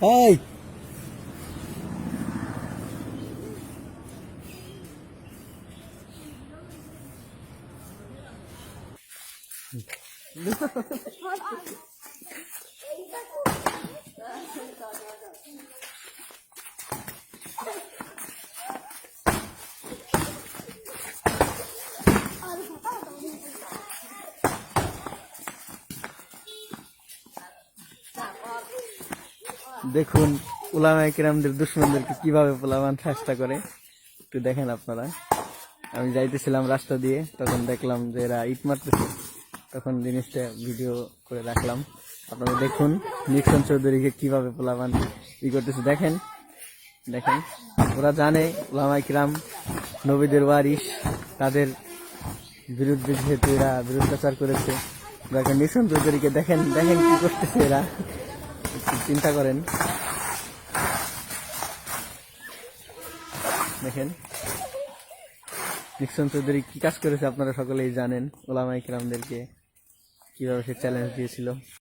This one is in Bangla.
ơi দেখুন ওলামাই কিরামদের দুশ্মনদেরকে কীভাবে পোলামান চেষ্টা করে। একটু দেখেন আপনারা। আমি যাইতেছিলাম রাস্তা দিয়ে, তখন দেখলাম যে এরা ইট মারতেছে। তখন জিনিসটা ভিডিও করে রাখলাম। আপনারা দেখুন নিক্সন চৌধুরীকে কীভাবে পোলামান ই করতেছে। দেখেন দেখেন। ওরা জানে ওলামাই কিরাম নবীদের ওয়ারিস তাদের বিরুদ্ধে যেহেতু এরা বিরুদ্ধাচার করেছে। দেখেন নিক্সন চৌধুরীকে দেখেন দেখেন কি করতেছে এরা। চিন্তা করেন। দেখেন। নিক্সন চৌধুরী কী কাজ করেছে আপনারা সকলেই জানেন ওলামাই কিরামদেরকে কীভাবে সে চ্যালেঞ্জ দিয়েছিল।